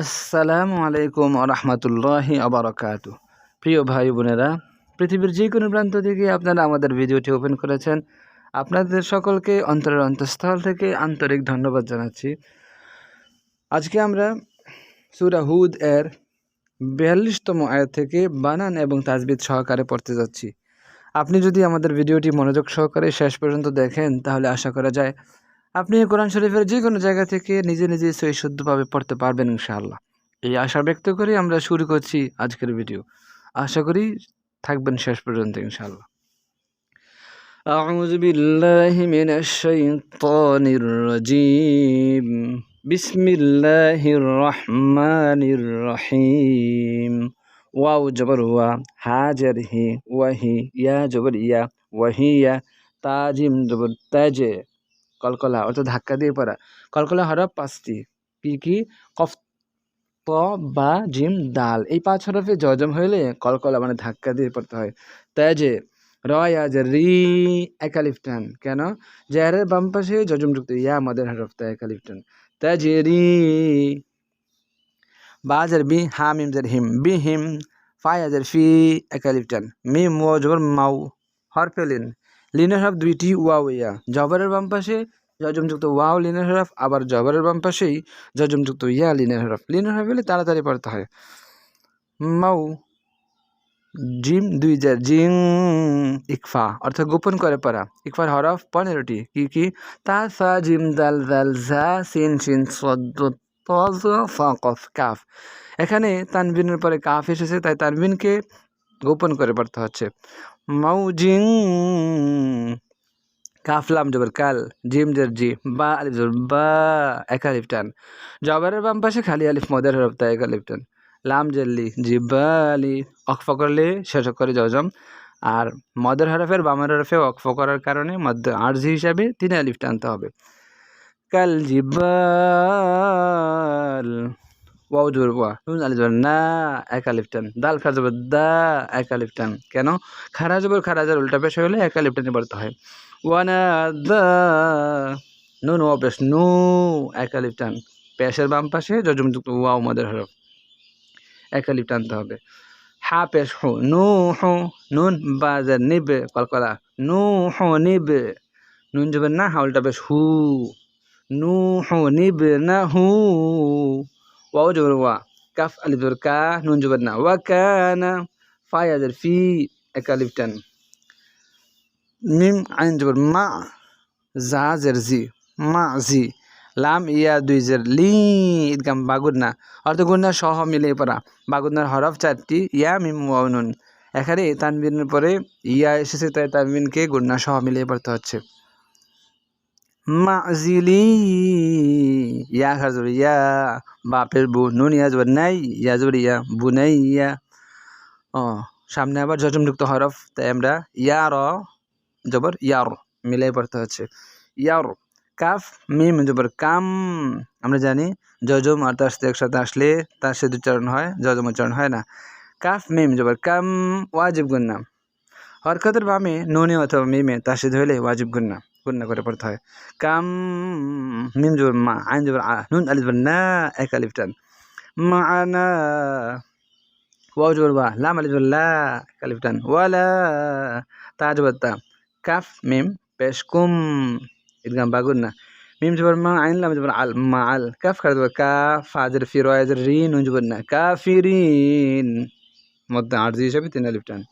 আসসালামু আলাইকুম রহমতুল্লাহি আবরকাত প্রিয় ভাই বোনেরা, পৃথিবীর যে কোনো প্রান্ত থেকে আপনারা আমাদের ভিডিওটি ওপেন করেছেন। আপনাদের সকলকে অন্তরের অন্তঃস্থল থেকে আন্তরিক ধন্যবাদ জানাচ্ছি। আজকে আমরা সুরা হুদ এর বিয়াল্লিশতম আয়াত থেকে বানান এবং তাজবিদ সহকারে পড়তে যাচ্ছি। আপনি যদি আমাদের ভিডিওটি মনোযোগ সহকারে শেষ পর্যন্ত দেখেন, তাহলে আশা করা যায় আপনি কোরআন শরীফের যে কোনো জায়গা থেকে নিজে নিজে সই শুদ্ধভাবে পড়তে পারবেন ইনশাআল্লাহ এই আশা ব্যক্ত করে আমরা শুরু করছি আজকের ভিডিও আশা করি থাকবেন শেষ পর্যন্ত ইনশাআল্লাহ أعوذ بالله من الشيطان الرجيم بسم الله الرحمن الرحيم واو جبر وا হাজার হি ওয়াহি ইয়া জবর ইয়া ওয়াহিয়া তাজিম জবর তাজে কলকলা, অর্থাৎ ধাক্কা দিয়ে পড়া। কলকলা হরফ পাঁচটি। কি কি? কফ ত বা, জিম, দাল। এই পাঁচ হরফে জজম হইলে কলকলা মানে ধাক্কা দিয়ে পড়তে হয়। তাজে রয়াজ রি একালিফটান কেন? জাহের বাম পাশে জজম যুক্ত ইয়া আমাদের হরফ তা একালিফটান তাজে রি বাজার বি, হা, মিম জার হিম, বি, হিম ফায়াজার ফি একালিফটান মিম, ও জবর মাউ। হরফেলিন। লিনের হরফ দুইটি ওয়া ইয়া জবরের বাম পাশে যজমযুক্ত ওয়াও, লিনের হরফ আবার জবরের বাম পাশেই যজমযুক্ত ইয়া, লিনের হরফ লিনের হরফ হলে তাড়াতাড়ি পড়তে হয়। মাউ, জিম দুই জার জিং ইকফা, অর্থাৎ গোপন করে পড়া। ইকফার হরফ পনেরোটি। কি কি? তা, সা, জিম, দাল দাল জা, সিন সিন তজ কফ, কাফ। এখানে তানবিনের পরে কাফ এসেছে, তাই তানবিনকে গোপন করে পড়তে হচ্ছে। মাউজিং কাফলাম জবর কাল, জিম জের জি, বা আলিফ বা এক আলিফ টান। জবরের বাম পাশে খালি আলিফ, মদের হরফ তাই এক আলিফ টান। লাম জেল্লি জি বা আলি অকফ করলে শেষ করে জজম আর মদের হরফের বামের হরফে অকফ করার কারণে মধ্য আরজি হিসাবে তিন আলিফ টানতে হবে। কাল জিবাল ওয়াও জবর ওয়া নুন আলিফ জবর না, এক আলিফ টান দাল খা জবর দা, এক আলিফ টান কেন? খারা জবর খারাজার উল্টা পেশ হলে এক আলিফ টানে পড়তে হয়। ওয়ানা দা। নুন ও পেশ নু, এক আলিফ টান পেশের বাম পাশে যজমযুক্ত, ওয়াও, মাদের হরফ। এক আলিফ টানতে হবে। হা, পেশ, হু, নু, হু, নুন বাজার নিবে, কলকলা। নু, হু, নিবে। নুন জবের না, হা, উল্টা পেশ, হু। নু, হু, নিবে, না, হু। ওয়াও জবর ওয়া কাফ আলিফ জবর কা নুন জবর না ওয়া কানা ফাই আজার ফি এক আলিফ টান মিম আইন জবর মা জা জের জি মা জি লাম ইয়া দুই জের লি ঈদগাম বাগুন্না অর্থ গুন্না সহ মিলে পড়া বাগুন্নার হরফ চারটি ইয়া মিম ওয়ানুন এখানে তানবিনের পরে ইয়া এসেছে তাই তানবিনকে গুন্না সহ মিলিয়ে পড়তে হচ্ছে মাজিলি ইয়া খাজর ইয়া বাপের বু নুন ইয়া জবর নাই ইয়া বু নাই ইয়া ও সামনে আবার যজমযুক্ত হরফ, তাই আমরা ইয়ার, জবর ইয়ার মিলাই পড়তে হচ্ছে। ইয়ার, কাফ, মিম, জবর কাম, আমরা জানি যজম আর তার সাথে একসাথে আসলে তার সাথে উচ্চারণ হয়, যজম উচ্চারণ হয় না। কাফ, মিম, জবর কাম, ওয়াজিব গুন্না। হরকতের বামে নুনে অথবা মিমে তার সাথে হলে ওয়াজিব গুন্না। গুন্না করে পড়তে হয় কাম মিম জবর মা আইন জবর আ নুন আলিফ জবর না এক আলিফ টান মানা ওয়াও জবর বা লাম আলিফ জবর লা এক আলিফ টান ওয়ালা তা জবর তা কাফ মিম পেশ কুম ইদগাম বাগুন না মিম জবর মা আইন লাম জবর আল মা আল কাফ খার জবর কা ফাজর ফি রয়াজর রি নুন জবর না কাফিরিন মধ্যে আরজি হিসাবে তিন আলিফ টান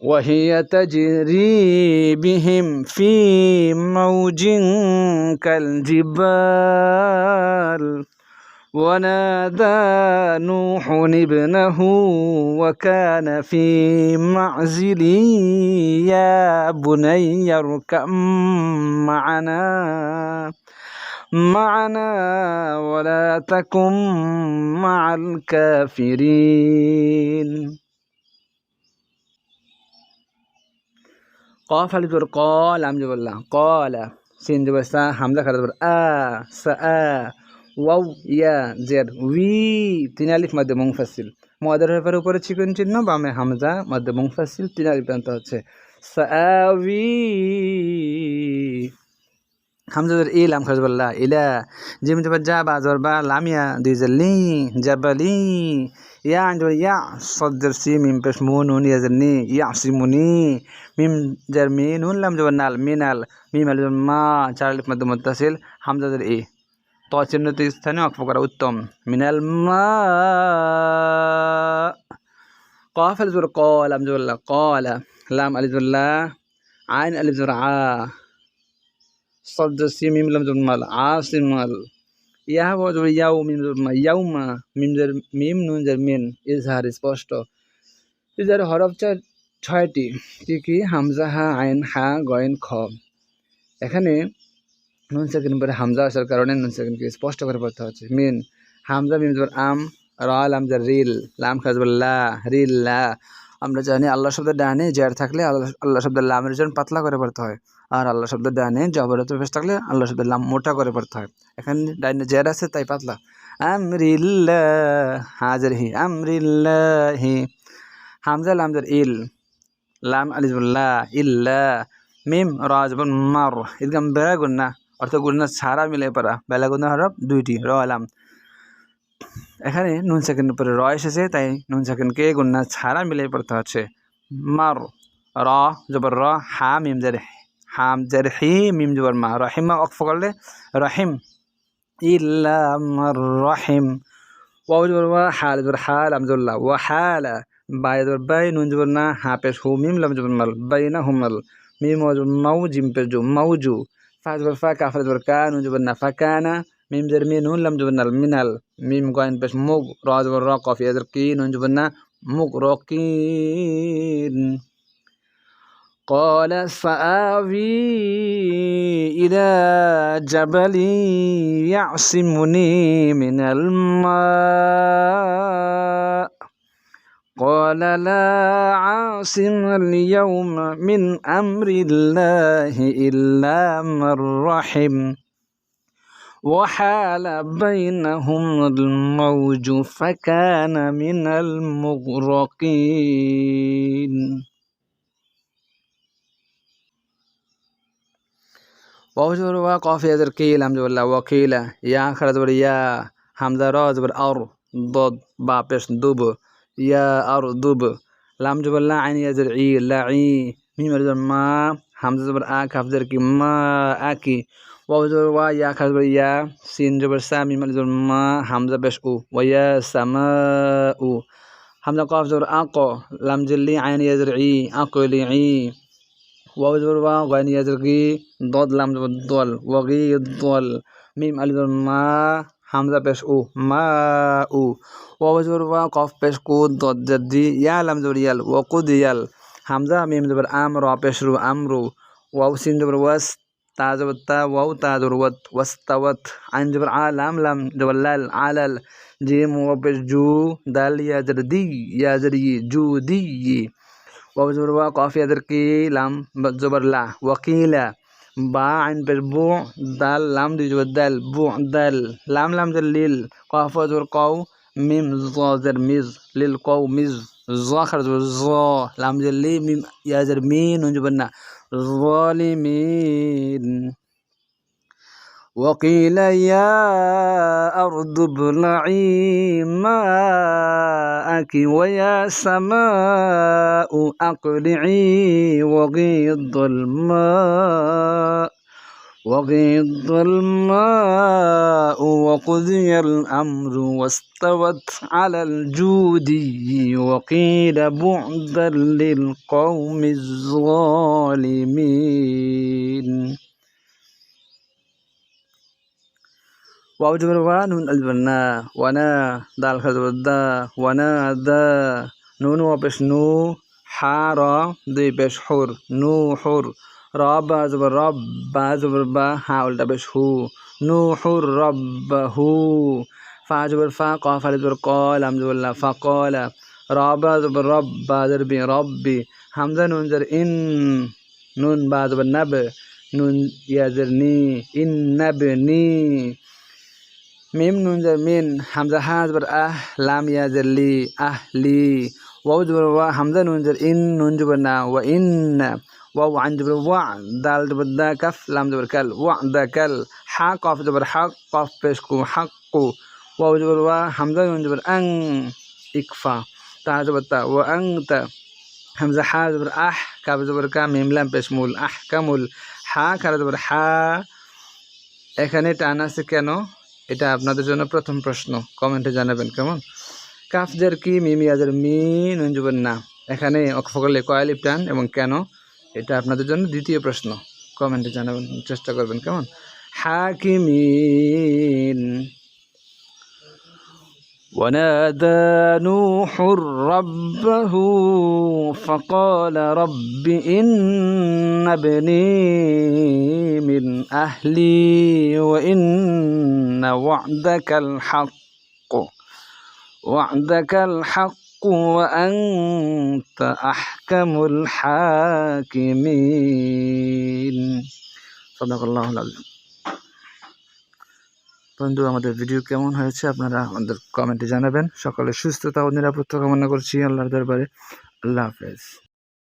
وهي تجري بهم في موج كالجبال. ونادى نوح ابنه وكان في معزل يا بني اركب معنا معنا ولا تكن مع الكافرين. قاف আলিফ ক লাম জবল্লা কলা সিন জবসা হামজা খারাপ আ সা আ ওয়াও ইয়া জের উই তিন আলিফ মধ্যে মুংফাসিল মদের হরফের উপরে চিকন চিহ্ন বামে হামজা মধ্যে মুংফাসিল তিন আলিফ টানতে হচ্ছে সাবি হামজা জবর ই লাম খাস বললা ইলা জিম জবর যা বা জবর বা লামিয়া দুই জের লি জাবালি ইয়া আন জবর ইয়া সদ জের সি মিম পেশ মু নুন ইয়া জের নি ইয়া সিমুনি মিম জের মি নুন লাম জবর নাল মিনাল মিম আল জবর মা চার আলিফ মধ্য মুত্তাসিল হামজা জবর ই ত চিহ্নিত স্থানে অক্ষ করা উত্তম মিনাল মা قاف ألف زر قال أم زر قال لام ألف زر لا عين ألف زر ع صد سين ميم لم زر مال عاصم مال ইয়া বজর ইয়াও মিম জর মা ইয়াউমা মিম জের মিম নুন জের মিন ইজহার স্পষ্ট ইজহার হরফ চার ছয়টি কি কি হামজা হা আইন হা গয়েন খ এখানে নুন সেকেন্ড পরে হামজা আসার কারণে নুন সেকেন্ডকে স্পষ্ট করে পড়তে হচ্ছে মিন হামজা মিম জবর আম র লাম জের রিল লাম খাজবর লা রিল লা আমরা জানি আল্লাহ শব্দের ডানে জের থাকলে আল্লাহ আল্লাহ শব্দের লামের জন্য পাতলা করে পড়তে হয়। আর আল্লাহ শব্দের ডানে জবরত পেশ থাকলে আল্লাহ শব্দের লাম মোটা করে পড়তে হয়। এখানে ডাইনে জের আছে, তাই পাতলা। আমরিল্লাহ, হাজার হি আমরিল্লাহি, হামজা লাম জের ইল, লাম আলিজুল্লাহ ইল্লা, মিম, রাজবন, মার। ইদগাম বেড়া গুন্না অর্থ গুন্না ছাড়া মিলে পড়া। বেলা গুন্না হরফ দুইটি, র আলাম এখানে নুন সেকেন্ড উপরে র এসেছে, তাই নুন সেকেন্ডকে গুন্না ছাড়া মিলে পড়তে হচ্ছে। মার, র জবর র হা মিম, জের, হাম, জের, হি, মিম, জবর মা। রহিমা অক্ফ করলে রহিম, ইল্লা মার রহিম। ওয়াও জবর ওয়া হাল জবর হাল আমজুল্লাহ ওয়া হালা, বাই জবর বাই, নুন জবর না, হা হু, মিম, লাম জবর মাল, বাই না হুমাল মিম মাউ, জিম পেশ জু ফা জবর ফা কাফা জবর কা, নুন জবর না মিম ميم زر مين هون لم جبنا المنال ميم قاين بس موق راز والراقة في أدركين هون جبنا مغرقين. قال سآوي إلى جبل يعصمني من الماء. قال لا عاصم اليوم من أمر الله إلا من رحم. وحال بينهم الموج فكان من المغرقين. وجر وقافية الكيل الحمد لله. وكيلة يا خرد يا حمزة راز أر ضد بابش دوب يا أر دوب. الحمد لله عين يزرعي لعي ميم ما হামজা জবর আ খাফ জের কি, মা, আ, কি? ওয়া জবর ওয়া, ইয়া খাফ জবর ইয়া, সিন জবর সা, মিম জবর মা, হামজা পেশ উ, ওয়া ইয়া সামা উ। হামজা কফ জবর ক, লাম জের লি, আইন ইয়া জের ই আক লি, ই। ওয়া জবর ওয়া, গাইন ইয়া জের গি দদ, লাম জবর দল, ওয়া গি, দল। মিম, আলিফ জবর মা, হামজা পেশ উ, মা, উ। ওয়া জবর ওয়া, কফ পেশ কু, দদ জের দি, ইয়া, লাম জবর ইয়াল, ওয়া কুদ ইয়াল। হামজা মিম জবর আম র পেশ রু আমরু ওয়াও সিন জবর ওয়াস তা জবর তা ওয়াও তা জবর ওয়াত ওয়াস্তাওয়াত আইন জবর আ লাম লাম জবর লাল আলাল জিম ওয়া পেশ জু দাল ইয়াজর দি ইয়াজর ই জু দি ওয়াও জবর ওয়া কফ ইয়াদের কি লাম জবর লা ওয়াকিলা বা আইন পেশ বু দাল লাম দুই জবর দাল বু দাল লাম লাম জের লিল কফ জবর কও মিম জ মিজ লিল কও মিজ زاخر زا لام جلي ميم يا زر مين ونجبنا الظالمين وقيل يا أرض ابلعي ماءك ويا سماء أقلعي وغيض الماء. وغيض الماء وقضي الأمر واستوت على الجودي وقيل بعدا للقوم الظالمين. واو جبر الجبرنا ونا دال خزر دا ونا دا نون وبش نو حارا دي بش حور نو حور. রব জবর রব বা জবর বা হা, উল্টা বেশ হু। নু হু রব হু। ফা জবর ফা, ক আলি জবর কল আমজবুল্লাহ ফা কলা। রব জবর রব বা বি, রব্বি। হামজা, নুন, জর, ইন। নুন বা জবর নব। নুন ইয়াজর নি। ইন, নব, নি। মিম, নুন, জর, মিন। হামজা, হা জবর আহ, লাম ইয়াজের লি, আহ, লি। ওয়াও জবর ওয়া। হামজা, নুন, জর, ইন। নুন জবর না, ওয়া, ইন। ওয়াও আইন জবর ওয়া দাল জবর দা কাফ লাম জবর কাল ওয়া দা কাল হা কফ জবর হা কফ পেশ কু হাক কু ওয়াও জবর ওয়া হামজা নুন জবর আং ইকফা তা জবর তা ওয়া আং তা হামজা হা জবর আহ কাব জবর কা মিম লাম পেশ মূল আহ কামুল হা খারা জবর হা এখানে টান আছে কেন? এটা আপনাদের জন্য প্রথম প্রশ্ন। কমেন্টে জানাবেন কেমন? কাফজের কি মিমিয়াজের মি, নুন জবর না। এখানে অক্ষফকলে কয়ালিপ টান এবং কেন? এটা আপনাদের জন্য দ্বিতীয় প্রশ্ন কমেন্টে জানাবেন চেষ্টা করবেন কেমন হাকিমিন ونادى نوح ربه فقال رب إن ابني من أهلي وإن وعدك الحق وعدك الحق وأنت أحكم الحاكمين صدق الله العظيم বন্ধু আমাদের ভিডিও কেমন হয়েছে আপনারা আমাদের কমেন্টে জানাবেন সকলে সুস্থতা ও নিরাপত্তা কামনা করছি আল্লাহর দরবারে আল্লাহ হাফেজ